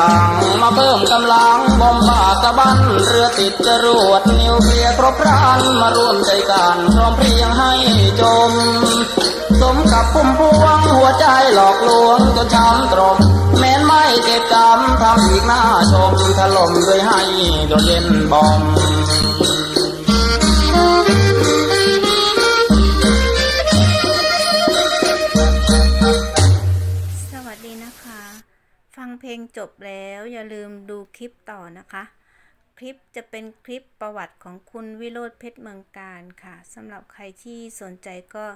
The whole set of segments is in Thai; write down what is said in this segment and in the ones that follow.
พังมาเพิ่มกำลังบอมบาตะบันเรือติดจรวดนิวเคลียร์ครบรันมาร่วมใจกันพร้อมเพรียงให้จม สมกับพุ่มพวงหัวใจหลอกลวงจนช้ำตรมแม้นไม่เก็บจำทำอีกหน้าชมถล่มด้วยให้โดนเย็นบอม เพลงจบแล้วอย่าลืมดูคลิปต่อนะคะ คลิปจะเป็นคลิปประวัติของคุณวิโรธเพชรเมืองการค่ะสำหรับใครที่สนใจก็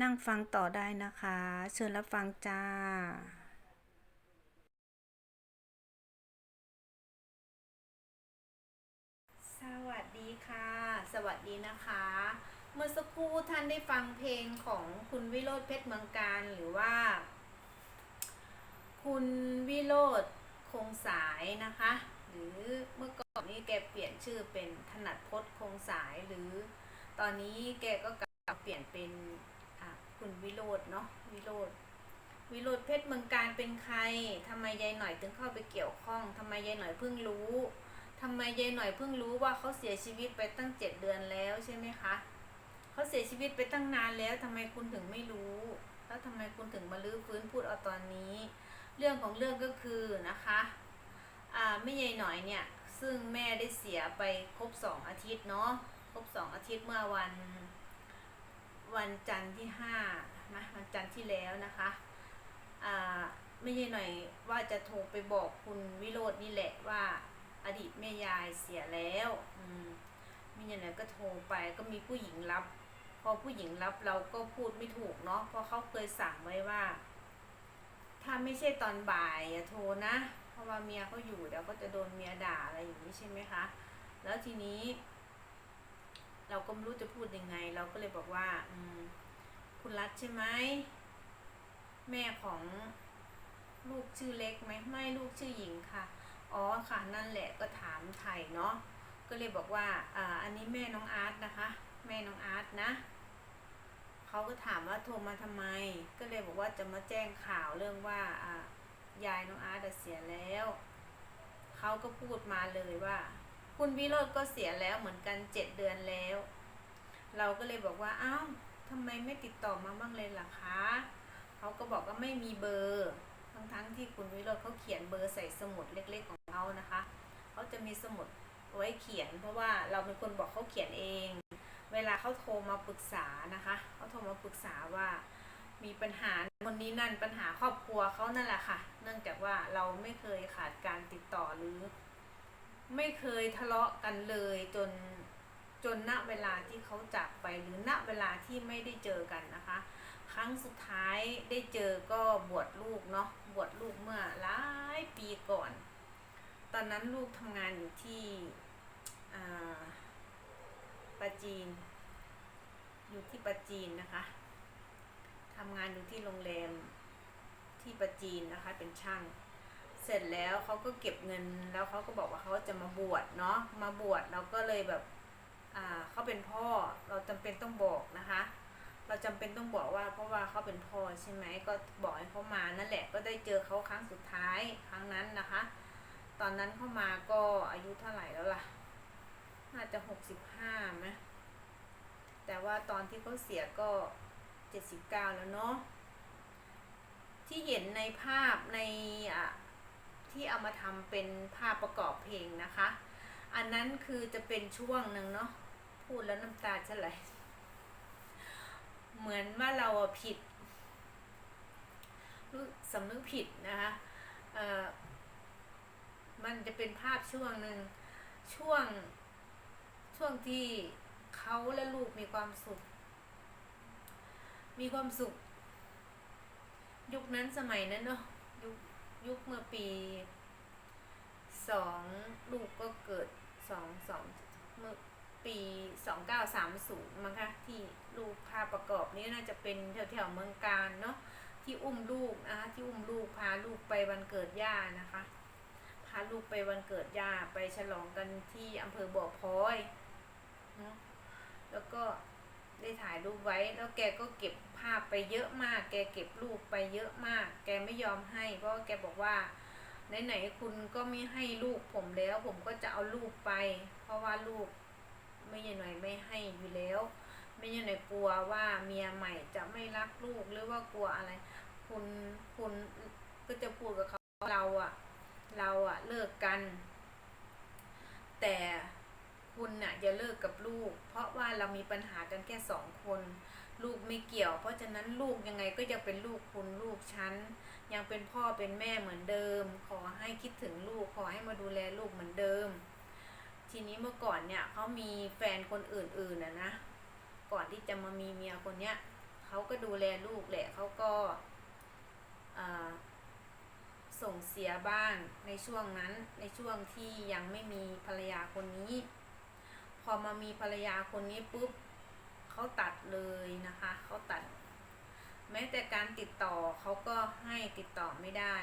นั่งฟังต่อได้นะคะ เชิญรับฟังจ้าสวัสดีค่ะ สวัสดีนะคะ เมื่อสักครู่ท่านได้ฟังเพลงของคุณวิโรธเพชรเมืองการหรือว่า คุณวิโรธคงสายนะคะ หรือเมื่อก่อนนี้แกเปลี่ยนชื่อเป็นถนัดพจน์คงสายหรือ ตอนนี้แกก็กลับเปลี่ยนเป็นคุณวิโรธเนาะวิโรธวิโรธเพชรเมืองการเป็นใครทำไมยายหน่อยถึงเข้าไปเกี่ยวข้องทำไมยายหน่อยเพิ่งรู้ทำไมยายหน่อยเพิ่งรู้ว่าเขาเสียชีวิตไปตั้งเจ็ดเดือนแล้วใช่ไหมคะเขาเสียชีวิตไปตั้งนานแล้วทำไมคุณถึงไม่รู้ แล้วทำไมคุณถึงมาลื้อฟื้นพูดเอาตอนนี้ เรื่องของเรื่องก็คือนะคะอ่าไม่ใหญ่หน่อยเนี่ย ซึ่งแม่ได้เสียไปครบสองอาทิตย์เนาะครบสองอาทิตย์เมื่อวัน วันจันทร์ที่ห้านะวันจันทร์ที่แล้วนะคะอ่าไม่ใช่หน่อยว่าจะโทรไปบอกคุณวิโรจนี่แหละว่าอดีตแม่ยายเสียแล้วอืมไม่ใช่หน่อยก็โทรไปก็มีผู้หญิงรับ พอผู้หญิงรับเราก็พูดไม่ถูกเนาะเพราะเขาเคยสั่งไว้ว่า ถ้าไม่ใช่ตอนบ่ายอย่าโทรนะ เพราะว่าเมียเขาอยู่เดี๋ยวก็จะโดนเมียด่าอะไรอย่างนี้ใช่ไหมคะ แล้วทีนี้ เราก็ไม่รู้จะพูดยังไง เราก็เลยบอกว่า อืม คุณรัฐใช่ไหมแม่ของลูกชื่อเล็กไหมไม่ลูกชื่อหญิงค่ะ อ๋อค่ะนั่นแหละก็ถามไทยเนาะก็เลยบอกว่าอ่าอันนี้แม่น้องอาร์ตนะคะ แม่น้องอาร์ตนะ เขาก็ถามว่าโทรมาทำไม ก็เลยบอกว่าจะมาแจ้งข่าวเรื่องว่าอ่ายายน้องอาร์ตเสียแล้ว เขาก็พูดมาเลยว่า คุณวิโรจน์ก็เสียแล้วเหมือนกันเจ็ดเดือนแล้ว เราก็เลยบอกว่าอ้าวทำไมไม่ติดต่อมาบ้างเลยล่ะคะเขาก็บอกว่าไม่มีเบอร์ทั้งๆที่คุณวิโรจน์เขาเขียนเบอร์ใส่สมุดเล็กๆของเขานะคะ เขาจะมีสมุดไว้เขียน เพราะว่าเราเป็นคนบอกเขาเขียนเอง เวลาเขาโทรมาปรึกษานะคะเขาโทรมาปรึกษาว่ามีปัญหาคนนี้นั่นปัญหาครอบครัวเขานั่นแหละค่ะ เนื่องจากว่าเราไม่เคยขาดการติดต่อหรือ ไม่เคยทะเลาะกันเลยจนจนณเวลาที่เขาจากไปหรือณเวลาที่ไม่ได้เจอกันนะคะ ครั้งสุดท้ายได้เจอก็บวชลูกเนาะบวชลูกเมื่อหลายปีก่อน ตอนนั้นลูกทำงานอยู่ที่อ่า ปาจีน อยู่ที่ปาจีนนะคะทำงานอยู่ที่โรงแรมที่ปาจีนนะคะ เป็นช่าง เสร็จแล้วเขาก็เก็บเงินแล้วเขาก็บอกว่าเขาจะมาบวชเนาะมาบวชเราก็เลยแบบอ่าเขาเป็นพ่อเราจำเป็นต้องบอกนะคะ เราจำเป็นต้องบอกว่าเพราะว่าเขาเป็นพ่อใช่ไหมก็บอกให้เขามานั่นแหละก็ได้เจอเขาครั้งสุดท้ายครั้งนั้นนะคะ ตอนนั้นเข้ามาก็อายุเท่าไหร่แล้วล่ะ น่าจะหกสิบห้าไหมแต่ว่าตอนที่เขาเสียก็เจ็ดสิบเก้าแล้วเนาะที่เห็นในภาพในอะที่เอามาทำเป็นภาพประกอบเพลงนะคะ อันนั้นคือจะเป็นช่วงหนึ่งเนาะพูดแล้วน้ำตาจะไหลเหมือนว่าเราผิดสำนึกผิดนะคะอ่อมันจะเป็นภาพช่วงหนึ่งช่วง ช่วงที่เขาและลูกมีความสุข มีความสุข ยุคนั้นสมัยนั้นเนาะยุคยุคเมื่อปีสองลูกก็เกิดสองสองเมื่อปีสองเก้าสามศูนย์มั้งคะที่ลูกภาประกอบนี้น่าจะเป็นแถวแถวๆเมืองการเนาะที่อุ้มลูกนะคะที่อุ้มลูกพาลูกไปวันเกิดย่านะคะพาลูกไปวันเกิดย่าไปฉลองกันที่อำเภอบ่อพลอย เนาะแล้วก็ได้ถ่ายรูปไว้แล้วแกก็เก็บภาพไปเยอะมาก แกเก็บรูปไปเยอะมาก แกไม่ยอมให้เพราะแกบอกว่าไหนๆคุณก็ไม่ให้ลูกผมแล้ว ผมก็จะเอาลูกไป เพราะว่าลูกไม่ยังหน่อยไม่ให้อยู่แล้ว ไม่ยังหน่อยกลัวว่าเมียใหม่จะไม่รักลูกหรือว่ากลัวอะไร คุณคุณก็จะพูดกับเขาว่าเราอะเราอะเลิกกัน แต่ คุณน่ะอย่าเลิกกับลูก เพราะว่าเรามีปัญหากันแค่สองคน ลูกไม่เกี่ยว เพราะฉะนั้นลูกยังไงก็ยังเป็นลูกคุณลูกฉันยังเป็นพ่อเป็นแม่เหมือนเดิม ขอให้คิดถึงลูกขอให้มาดูแลลูกเหมือนเดิม ทีนี้เมื่อก่อนเนี่ยเขามีแฟนคนอื่นๆนะนะก่อนที่จะมามีเมียคนเนี้ยเขาก็ดูแลลูกแหละเขาก็ส่งเสียบ้างในช่วงนั้นในช่วงที่ยังไม่มีภรรยาคนนี้ อมามีภรรยาคนนี้ปุ๊บเขาตัดเลยนะคะเขาตัด แม้แต่การติดต่อเขาก็ให้ติดต่อไม่ได้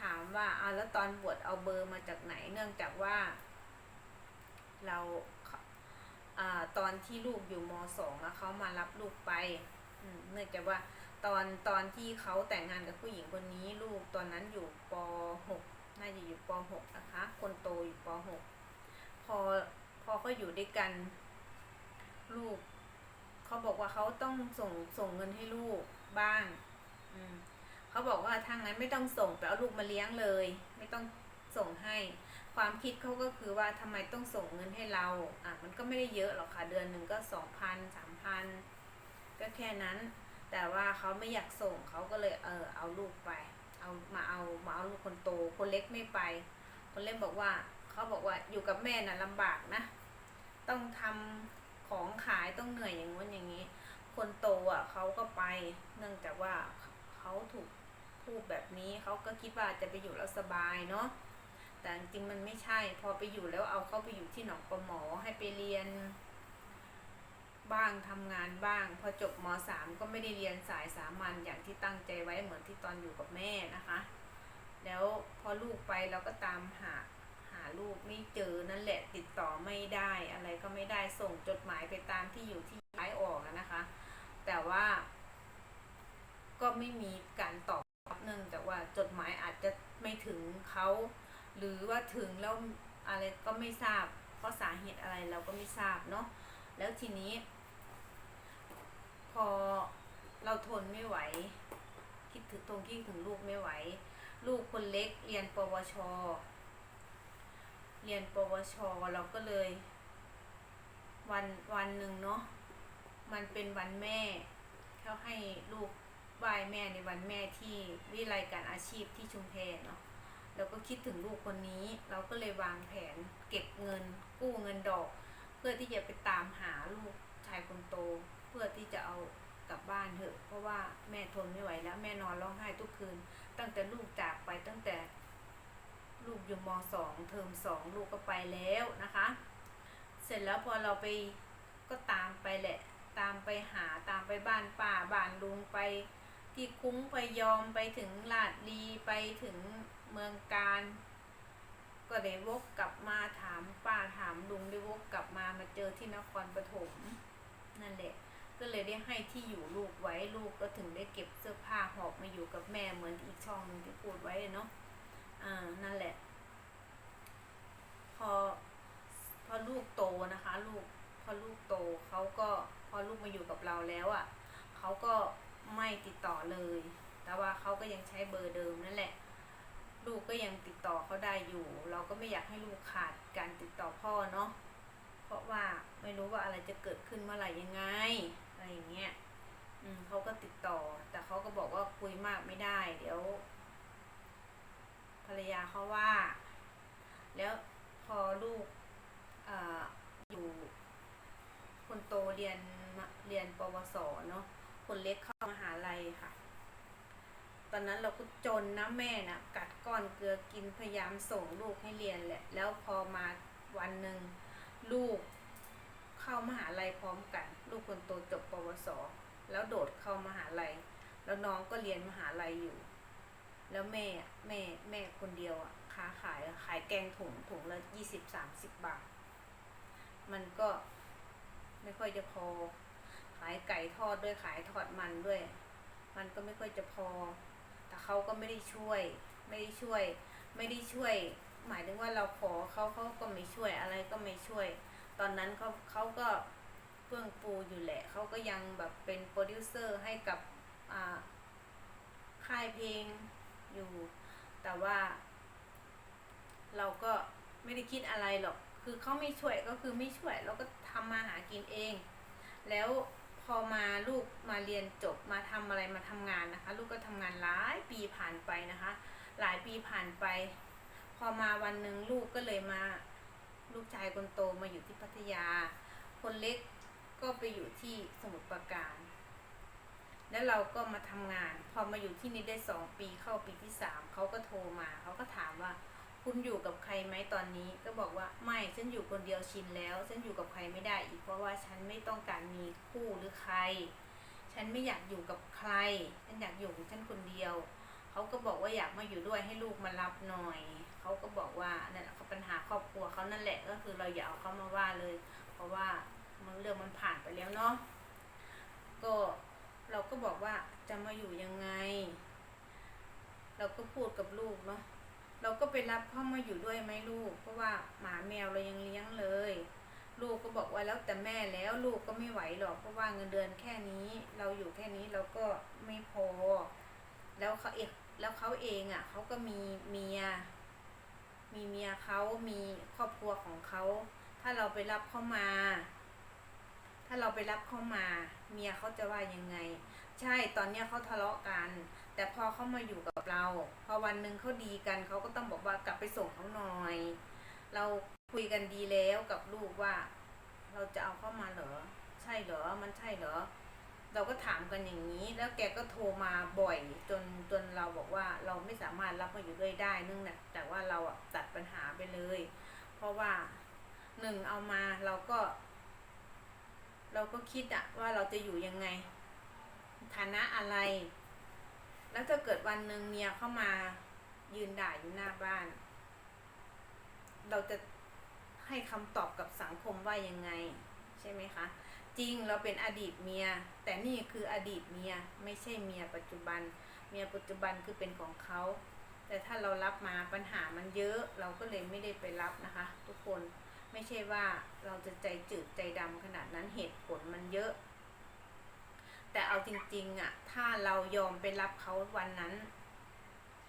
ถามว่าเอาแล้วตอนบวชเอาเบอร์มาจากไหน เนื่องจากว่า เราอตอนที่ลูกอยู่มสองแล้วเขามารับลูกไปเนื่องจากว่าตอนตอนที่เขาแต่งงานกับผู้หญิงคนนี้ลูกตอนนั้นอยู่ปหกน่าจะอยู่ปหกนะคะ คนโตอยู่ปหกพอ พอเขาอยู่ด้วยกัน ลูกเขาบอกว่าเขาต้องส่งส่งเงินให้ลูกบ้าง อืมเขาบอกว่าถ้างั้นไม่ต้องส่งไปเอาลูกมาเลี้ยงเลย ไม่ต้องส่งให้ ความคิดเขาก็คือว่าทำไมต้องส่งเงินให้เราอะมันก็ไม่ได้เยอะหรอกค่ะเดือนหนึ่งก็สองพันสามพันก็แค่นั้น แต่ว่าเขาไม่อยากส่งเขาก็เลยเออเอาลูกไป เอามาเอามาเอาลูกคนโต คนเล็กไม่ไป คนเล็กบอกว่า เขาบอกว่าอยู่กับแม่น่ะลำบากนะ ต้องทำของขายต้องเหนื่อยอย่างงู้นอย่างนี้ คนโตอะเขาก็ไป เนื่องจากว่าเขาถูกพูดแบบนี้เขาก็คิดว่าจะไปอยู่แล้วสบายเนาะแต่จริงมันไม่ใช่ พอไปอยู่แล้วเอาเขาไปอยู่ที่หนองปลาหมอให้ไปเรียน บ้างทำงานบ้าง พอจบมสามก็ไม่ได้เรียนสายสามัญอย่างที่ตั้งใจไว้เหมือนที่ตอนอยู่กับแม่นะคะ แล้วพอลูกไปเราก็ตามหา ลูกไม่เจอนั่นแหละติดต่อไม่ได้อะไรก็ไม่ได้ส่งจดหมายไปตามที่อยู่ที่ย้ายออกนะคะ แต่ว่า ก็ไม่มีการตอบรับเนื่องจากว่าจดหมายอาจจะไม่ถึงเขาหรือว่าถึงแล้วอะไรก็ไม่ทราบ เพราะสาเหตุอะไรเราก็ไม่ทราบเนาะแล้วทีนี้ พอเราทนไม่ไหว คิดถึงตรงคิดถึงลูกไม่ไหว ลูกคนเล็กเรียนปวช เรียนปวช เราก็เลย วันวันหนึ่งเนาะมันเป็นวันแม่ เขาให้ลูกไหว้แม่ในวันแม่ที่วิไลการอาชีพที่ชุมแพเนาะเราก็คิดถึงลูกคนนี้ เราก็เลยวางแผนเก็บเงิน กู้เงินดอก เพื่อที่จะไปตามหาลูกชายคนโต เพื่อที่จะเอากลับบ้านเถอะ เพราะว่าแม่ทนไม่ไหวแล้ว แม่นอนร้องไห้ทุกคืน ตั้งแต่ลูกจากไปตั้งแต่ ลูกอยู่มสองเทอมสองลูกก็ไปแล้วนะคะ เสร็จแล้วพอเราไปก็ตามไปแหละ ตามไปหาตามไปบ้านป้าบ้านลุงไป ที่คุ้งพยอมไปถึงลาดลีไปถึงเมืองการ ก็ได้วกกลับมาถามป้าถามลุงได้วกกลับมามาเจอที่นครปฐมนั่นแหละก็เลยได้ให้ที่อยู่ลูกไว้ลูกก็ถึงได้เก็บเสื้อผ้าหอบมาอยู่กับแม่เหมือนอีกช่องหนึงที่พูดไว้เนาะอ่านั่นแหละ พอ พอลูกโตนะคะ ลูกพอลูกโต เขาก็พอลูกมาอยู่กับเราแล้วอะ่ะเขาก็ไม่ติดต่อเลย แต่ว่าเขาก็ยังใช้เบอร์เดิมนั่นแหละ ลูกก็ยังติดต่อเขาได้อยู่ เราก็ไม่อยากให้ลูกขาดการติดต่อพ่อเนาะ เพราะว่าไม่รู้ว่าอะไรจะเกิดขึ้นเมื่อไหร่ยังไงอะไรอย่างเงี้ย อืมเขาก็ติดต่อ แต่เขาก็บอกว่าคุยมากไม่ได้ เดี๋ยว ภรรยาเขาว่า แล้วพอลูกอ่าอ คนโตเรียนเรียนปวสเนาะคนเล็กเข้ามหาลัยค่ะ ตอนนั้นเราก็จนนะแม่นะกัดก้อนเกลือกินพยายามส่งลูกให้เรียนแหละ แล้วพอมาวันหนึ่งลูกเข้ามหาลัยพร้อมกัน ลูกคนโตจบปวส แล้วโดดเข้ามหาลัย แล้วน้องก็เรียนมหาลัยอยู่ แล้วแม่แม่แม่คนเดียวอะค้าขายขายแกงถุงถุงละยี่สิบสามสิบบาท มันก็ ไม่ค่อยจะพอ ขายไก่ทอดด้วยขายทอดมันด้วย มันก็ไม่ค่อยจะพอ แต่เขาก็ไม่ได้ช่วย ไม่ได้ช่วย ไม่ได้ช่วย หมายถึงว่าเราขอเขาเขาก็ไม่ช่วยอะไรก็ไม่ช่วย ตอนนั้นเขาเขาก็เฟื่องฟูอยู่แหละเขาก็ยังแบบเป็นโปรดิวเซอร์ให้กับอ่าค่ายเพลงอยู่ แต่ว่า เราก็ไม่ได้คิดอะไรหรอก คือเขาไม่ช่วยก็คือไม่ช่วยเราก็ทำมาหากินเอง แล้วพอมาลูกมาเรียนจบมาทำอะไรมาทำงานนะคะ ลูกก็ทำงานหลายปีผ่านไปนะคะ หลายปีผ่านไป พอมาวันหนึ่งลูกก็เลยมาลูกชายคนโตมาอยู่ที่พัทยา คนเล็กก็ไปอยู่ที่สมุทรปราการ แล้วเราก็มาทำงาน พอมาอยู่ที่นี่ได้สองปีเข้าปีที่สามเขาก็โทรมาเขาก็ถามว่า คุณอยู่กับใครไหมตอนนี้ก็บอกว่าไม่ฉันอยู่คนเดียวชินแล้วฉันอยู่กับใครไม่ได้อีกเพราะว่าฉันไม่ต้องการมีคู่หรือใคร ฉันไม่อยากอยู่กับใคร ฉันอยากอยู่ของฉันคนเดียวเขาก็บอกว่าอยากมาอยู่ด้วยให้ลูกมารับหน่อยเขาก็บอกว่านั่นแหละเขาปัญหาครอบครัวเขานั่นแหละก็คือเราอย่าเอาเขามาว่าเลย เพราะว่ามันเรื่องมันผ่านไปแล้วเนาะก็เราก็บอกว่าจะมาอยู่ยังไง เราก็พูดกับลูกเนาะ เราก็ไปรับเข้ามาอยู่ด้วยไหมลูก เพราะว่าหมาแมวเรายังเลี้ยงเลย ลูกก็บอกว่าแล้วแต่แม่แล้วลูกก็ไม่ไหวหรอกเพราะว่าเงินเดือนแค่นี้ เราอยู่แค่นี้เราก็ไม่พอ แล้วเขาเองแล้วเขาเองอะเขาก็มีเมีย มีเมียเขามีครอบครัวของเขาถ้าเราไปรับเข้ามา ถ้าเราไปรับเข้ามา เมียเขาจะว่ายังไง ใช่ตอนเนี้ยเขาทะเลาะกัน แต่พอเขามาอยู่กับเรา พอวันหนึ่งเขาดีกันเขาก็ต้องบอกว่ากลับไปส่งเขาหน่อย เราคุยกันดีแล้วกับลูกว่า เราจะเอาเข้ามาเหรอ ใช่เหรอ มันใช่เหรอ เราก็ถามกันอย่างนี้ แล้วแกก็โทรมาบ่อยจนจนเราบอกว่าเราไม่สามารถรับมาอยู่ด้วยได้เนื่องจากแต่ว่าเราตัดปัญหาไปเลย เพราะว่าหนึ่งเอามาเราก็ เราก็คิดอะว่าเราจะอยู่ยังไงฐานะอะไร แล้วถ้าเกิดวันหนึ่งเมียเข้ามายืนด่าอยู่หน้าบ้าน เราจะให้คำตอบกับสังคมว่ายังไง ใช่ไหมคะ จริงเราเป็นอดีตเมีย แต่นี่คืออดีตเมียไม่ใช่เมียปัจจุบัน เมียปัจจุบันคือเป็นของเขา แต่ถ้าเรารับมาปัญหามันเยอะ เราก็เลยไม่ได้ไปรับนะคะ ทุกคนไม่ใช่ว่าเราจะใจจืดใจดำขนาดนั้นเหตุผลมันเยอะ แต่เอาจริงๆอะถ้าเรายอมไปรับเขาวันนั้น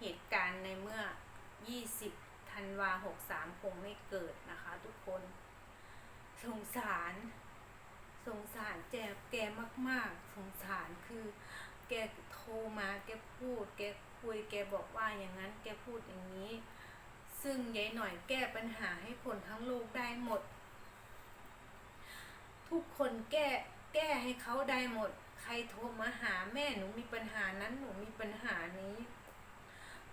เหตุการณ์ในเมื่อ 20ธันวา63คงไม่เกิดนะคะ ทุกคน สงสาร สงสารแจแกมาก ๆ สงสารคือ แกโทรมาแกพูด แกคุยแกบอกว่าอย่างนั้น แกพูดอย่างนี้ ซึ่งยายหน่อยแก้ปัญหาให้คนทั้งโลกได้หมด ทุกคนแก้แก้ให้เขาได้หมด ใครโทรมาหาแม่หนูมีปัญหานั้นหนูมีปัญหานี้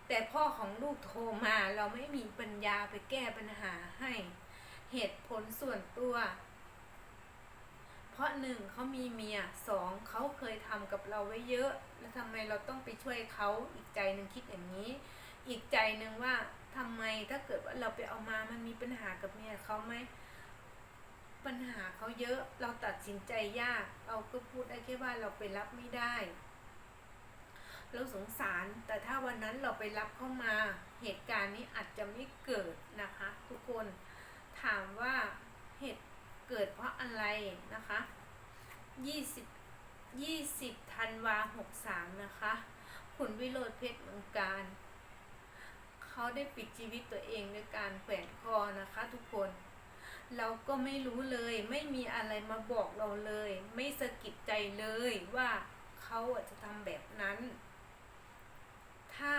แต่พ่อของลูกโทรมาเราไม่มีปัญญาไปแก้ปัญหาให้ เหตุผลส่วนตัว เพราะหนึ่งเขามีเมียสองเขาเคยทำกับเราไว้เยอะ แล้วทำไมเราต้องไปช่วยเขาอีกใจหนึ่งคิดอย่างนี้ อีกใจหนึ่งว่าทำไมถ้าเกิดว่าเราไปเอามามันมีปัญหากับเมียเขาไหม ปัญหาเขาเยอะเราตัดสินใจยาก เราก็พูดได้แค่ว่าเราไปรับไม่ได้ เราสงสารแต่ถ้าวันนั้นเราไปรับเข้ามา เหตุการณ์นี้อาจจะไม่เกิดนะคะ ทุกคนถามว่าเหตุเกิดเพราะอะไรนะคะ20 20ธันวา63 นะคะคุณวิโรธเพชรเมืองการเขาได้ปิดชีวิตตัวเองด้วยการแขวนคอนะคะทุกคน เราก็ไม่รู้เลย ไม่มีอะไรมาบอกเราเลย ไม่สะกิดใจเลยว่าเขาอะจะทำแบบนั้น ถ้า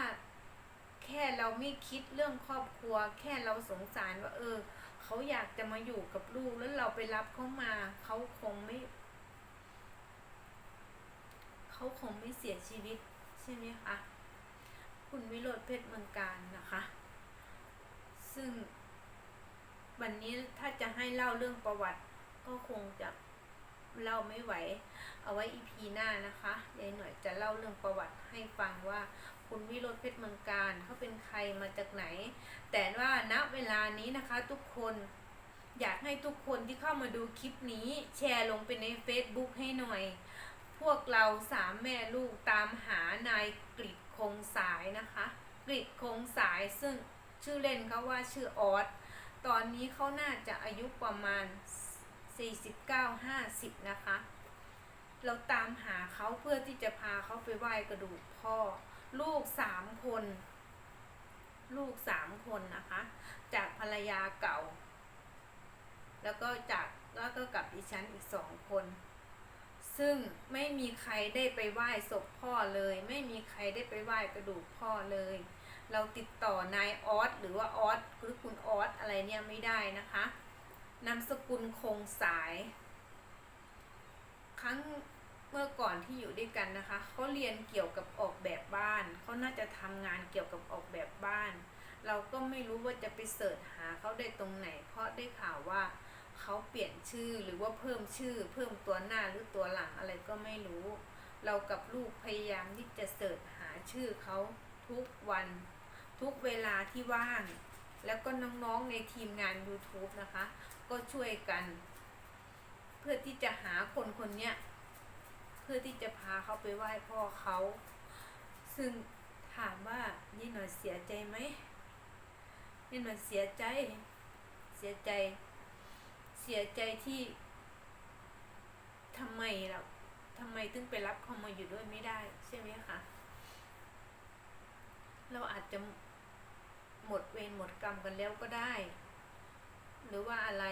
แค่เราไม่คิดเรื่องครอบครัว แค่เราสงสารว่า เออเขาอยากจะมาอยู่กับลูกแล้วเราไปรับเขามาเขาคงไม่เขาคงไม่เสียชีวิตใช่ไหมคะคุณวิโรธเพชรเมืองการนะคะ ซึ่ง วันนี้ถ้าจะให้เล่าเรื่องประวัติ ก็คงจะเล่าไม่ไหว เอาไว้อีพีหน้านะคะยายหน่อยจะเล่าเรื่องประวัติให้ฟังว่าคุณวิโรธเพชรเมืองการเขาเป็นใครมาจากไหน แต่ว่าณเวลานี้นะคะทุกคนอยากให้ทุกคนที่เข้ามาดูคลิปนี้ แชร์ลงไปใน Facebook ให้หน่อย พวกเราสามแม่ลูกตามหานายกริดคงสายนะคะ กริดคงสายซึ่งชื่อเล่นเขาว่าชื่อออส ตอนนี้เขาน่าจะอายุประมาณ 49-50 นะคะ เราตามหาเขาเพื่อที่จะพาเขาไปไหว้กระดูกพ่อ ลูกสามคน ลูกสามคนนะคะ จากภรรยาเก่า แล้วก็จากแล้วก็กับดิฉันอีกสองคน ซึ่งไม่มีใครได้ไปไหว้ศพพ่อเลย ไม่มีใครได้ไปไหว้กระดูกพ่อเลย เราติดต่อนายออสหรือว่าออสหรือคุณออสอะไรเนี่ยไม่ได้นะคะนามสกุลคงสาย ครั้งเมื่อก่อนที่อยู่ด้วยกันนะคะเขาเรียนเกี่ยวกับออกแบบบ้านเขาน่าจะทำงานเกี่ยวกับออกแบบบ้าน เราก็ไม่รู้ว่าจะไปเสิร์ชหาเขาได้ตรงไหน เพราะได้ข่าวว่าเขาเปลี่ยนชื่อหรือว่าเพิ่มชื่อ เพิ่มตัวหน้าหรือตัวหลังอะไรก็ไม่รู้ เรากับลูกพยายามที่จะเสิร์ชหาชื่อเขาทุกวัน ทุกเวลาที่ว่าง แล้วก็น้องๆในทีมงาน YouTube นะคะ ก็ช่วยกัน เพื่อที่จะหาคนคนเนี้ยเพื่อที่จะพาเขาไปไหว้พ่อเขา ซึ่งถามว่านี่หน่อยเสียใจไหมนี่หน่อยเสียใจ เสียใจ เสียใจที่ทำไมล่ะทำไมถึงไปรับเขามาอยู่ด้วยไม่ได้ ใช่ไหมคะ เราอาจจะ หมดเวรหมดกรรมกันแล้วก็ได้ หรือว่าอะไร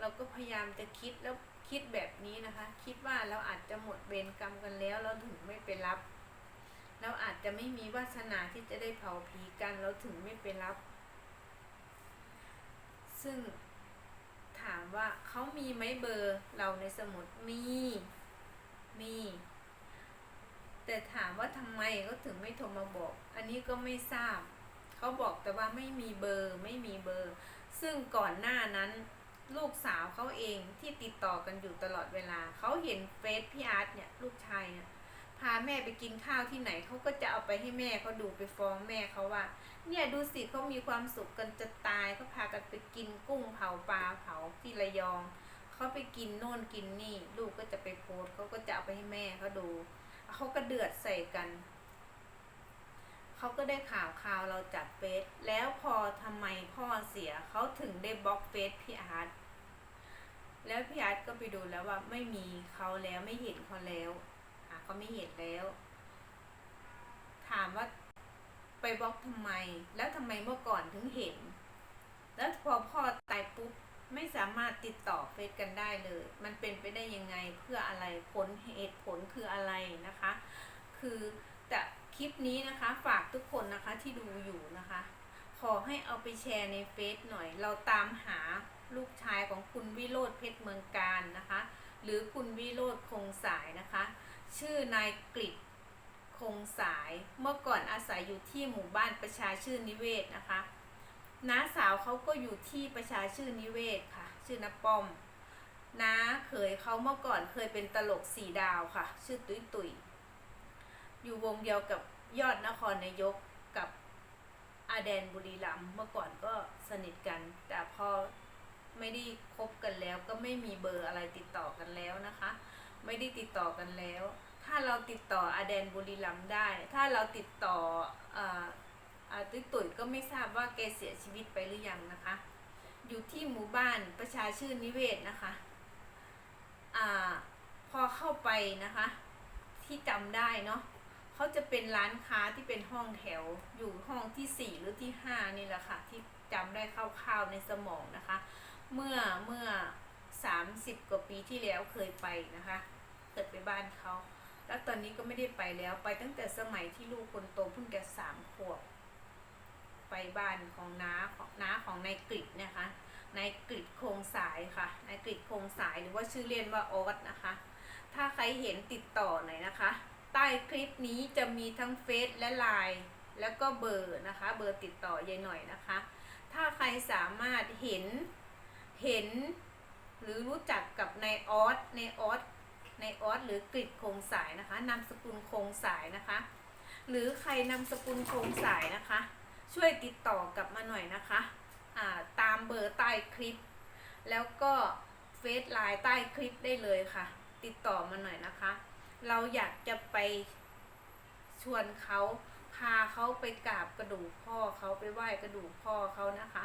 เราก็พยายามจะคิดแล้วคิดแบบนี้นะคะ คิดว่าเราอาจจะหมดเวรกรรมกันแล้ว เราถึงไม่ไปรับ เราอาจจะไม่มีวาสนาที่จะได้เผาผีกันเราถึงไม่ไปรับ ซึ่งถามว่าเขามีไหมเบอร์เราในสมุดมีมี แต่ถามว่าทำไมเขาถึงไม่โทรมาบอก อันนี้ก็ไม่ทราบ เขาบอกแต่ว่าไม่มีเบอร์ไม่มีเบอร์ ซึ่งก่อนหน้านั้นลูกสาวเขาเองที่ติดต่อกันอยู่ตลอดเวลา เขาเห็นเฟซพี่อาร์ตเนี่ยลูกชายเนี่ยพาแม่ไปกินข้าวที่ไหนเขาก็จะเอาไปให้แม่เขาดูไปฟ้องแม่เขาว่า เนี่ยดูสิเขามีความสุขกันจะตายเขาพากันไปกินกุ้งเผาปลาเผาที่ระยองเขาไปกินโน่นกินนี่ ลูกก็จะไปโพสเขาก็จะเอาไปให้แม่เขาดูเขาก็เดือดใส่กัน เขาก็ได้ข่าวข่าวเราจากเฟซแล้วพอทำไมพ่อเสียเขาถึงได้บล็อกเฟซพี่อาร์ตแล้วพี่อาร์ตก็ไปดูแล้วว่าไม่มีเขาแล้วไม่เห็นเขาแล้วหาเขาไม่เห็นแล้ว ถามว่าไปบล็อกทำไม แล้วทำไมเมื่อก่อนถึงเห็น แล้วพอพ่อตายปุ๊บไม่สามารถติดต่อเฟซกันได้เลย มันเป็นไปได้ยังไงเพื่ออะไรผลเหตุผลคืออะไรนะคะ คือแต่ คลิปนี้นะคะฝากทุกคนนะคะที่ดูอยู่นะคะ ขอให้เอาไปแชร์ในเฟซหน่อย เราตามหาลูกชายของคุณวิโรธเพชรเมืองการนะคะ หรือคุณวิโรธคงสายนะคะ ชื่อนายกฤษคงสายเมื่อก่อนอาศัยอยู่ที่หมู่บ้านประชาชื่นนิเวศนะคะน้าสาวเขาก็อยู่ที่ประชาชื่นนิเวศค่ะ ชื่อน้าป้อมน้าเขยเขาเมื่อก่อนเคยเป็นตลกสีดาวค่ะ ชื่อตุ้ยตุย อยู่วงเดียวกับยอดนครนายกกับอาแดนบุรีรัมย์เมื่อก่อนก็สนิทกัน แต่พอไม่ได้คบกันแล้ว ก็ไม่มีเบอร์อะไรติดต่อกันแล้วนะคะ ไม่ได้ติดต่อกันแล้ว ถ้าเราติดต่ออาแดนบุรีรัมย์ได้ ถ้าเราติดต่ออ่าอาตุ้ยตุ๋ยก็ไม่ทราบว่าแกเสียชีวิตไปหรือยังนะคะ อยู่ที่หมู่บ้านประชาชื่นนิเวศนะคะอ่าพอเข้าไปนะคะ ที่จำได้เนาะ เขาจะเป็นร้านค้าที่เป็นห้องแถว อยู่ห้องที่สี่หรือที่ห้านี่แหละค่ะ ที่จำได้คร่าวๆในสมองนะคะ เมื่อเมื่อสามสิบกว่าปีที่แล้วเคยไปนะคะเคยไปบ้านเขา แล้วตอนนี้ก็ไม่ได้ไปแล้ว ไปตั้งแต่สมัยที่ลูกคนโตเพิ่งแค่สามขวบ ไปบ้านของน้าของน้าของนายกฤษนะคะนายกฤษโครงสายค่ะนายกฤษโครงสายหรือว่าชื่อเล่นว่าออสนะคะ ถ้าใครเห็นติดต่อหน่อยนะคะ ใต้คลิปนี้จะมีทั้งเฟซและไลน์แล้วก็เบอร์นะคะ เบอร์ติดต่อยายหน่อยนะคะ ถ้าใครสามารถเห็นเห็น หรือรู้จักกับนายออสนายออสในออสหรือกริดโคงสายนะคะนามสกุลโคงสายนะคะ หรือใครนามสกุลโคงสายนะคะ ช่วยติดต่อกลับมาหน่อยนะคะาตามเบอร์ใต้คลิป แล้วก็เฟซไลน์ใต้คลิปได้เลยค่ะ ติดต่อมาหน่อยนะคะ เราอยากจะไปชวนเขาพาเขาไปกราบกระดูกพ่อเขาไปไหว้กระดูกพ่อเขานะคะ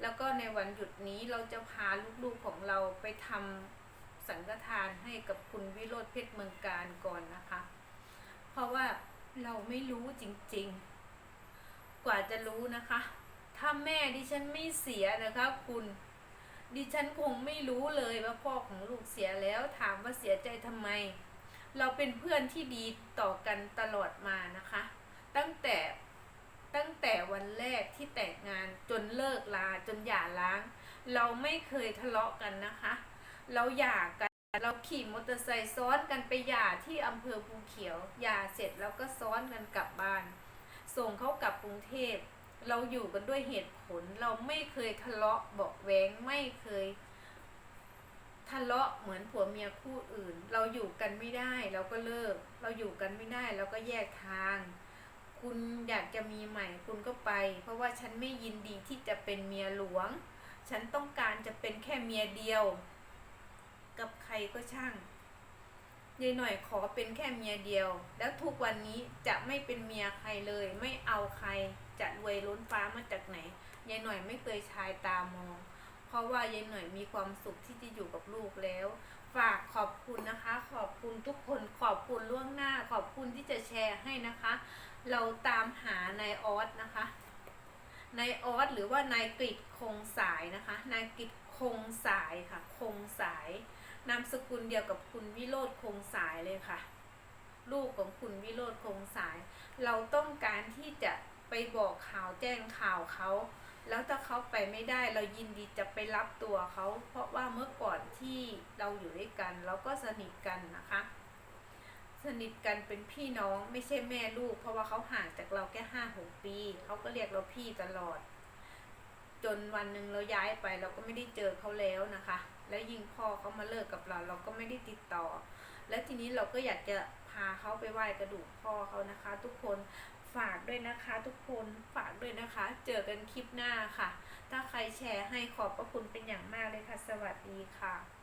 แล้วก็ในวันหยุดนี้เราจะพาลูกๆของเราไปทำสังฆทานให้กับคุณวิโรธเพชรเมืองการก่อนนะคะ เพราะว่าเราไม่รู้จริงๆ กว่าจะรู้นะคะ ถ้าแม่ดิฉันไม่เสียนะคะ คุณดิฉันคงไม่รู้เลยว่าพ่อของลูกเสียแล้วถามว่าเสียใจทำไม เราเป็นเพื่อนที่ดีต่อกันตลอดมานะคะ ตั้งแต่ตั้งแต่วันแรกที่แต่งงานจนเลิกลาจนหย่าร้าง เราไม่เคยทะเลาะกันนะคะ เราหย่ากัน เราขี่มอเตอร์ไซค์ซ้อนกันไปหย่าที่อำเภอภูเขียวหย่าเสร็จแล้วก็ซ้อนกันกลับบ้าน ส่งเขากลับกรุงเทพเราอยู่กันด้วยเหตุผล เราไม่เคยทะเลาะเบาะแวงไม่เคย ทะเลาะเหมือนผัวเมียคู่อื่น เราอยู่กันไม่ได้เราก็เลิก เราอยู่กันไม่ได้เราก็แยกทาง คุณอยากจะมีใหม่คุณก็ไป เพราะว่าฉันไม่ยินดีที่จะเป็นเมียหลวง ฉันต้องการจะเป็นแค่เมียเดียว กับใครก็ช่างยายหน่อยขอเป็นแค่เมียเดียว แล้วทุกวันนี้จะไม่เป็นเมียใครเลย ไม่เอาใครจะรวยล้นฟ้ามาจากไหนยายหน่อยไม่เคยชายตามอง เพราะว่ายายหน่อยมีความสุขที่จะอยู่กับลูกแล้ว ฝากขอบคุณนะคะ ขอบคุณทุกคนขอบคุณล่วงหน้า ขอบคุณที่จะแชร์ให้นะคะ เราตามหานายออสนะคะนายออสหรือว่านายกริดคงสายนะคะนายกริดคงสายค่ะ คงสายนามสกุลเดียวกับคุณวิโรธคงสายเลยค่ะ ลูกของคุณวิโรธคงสาย เราต้องการที่จะไปบอกข่าวแจ้งข่าวเขา แล้วถ้าเขาไปไม่ได้เรายินดีจะไปรับตัวเขา เพราะว่าเมื่อก่อนที่เราอยู่ด้วยกัน เราก็สนิทกันนะคะ สนิทกันเป็นพี่น้องไม่ใช่แม่ลูก เพราะว่าเขาห่างจากเราแค่ห้าหกปีเขาก็เรียกเราพี่ตลอด จนวันหนึ่งเราย้ายไปเราก็ไม่ได้เจอเขาแล้วนะคะ แล้วยิ่งพ่อเขามาเลิกกับเรา เราก็ไม่ได้ติดต่อ และทีนี้เราก็อยากจะพาเขาไปไหว้กระดูกพ่อเขานะคะ ทุกคน ฝากด้วยนะคะทุกคนฝากด้วยนะคะ เจอกันคลิปหน้าค่ะ ถ้าใครแชร์ให้ขอบพระคุณเป็นอย่างมากเลยค่ะ สวัสดีค่ะ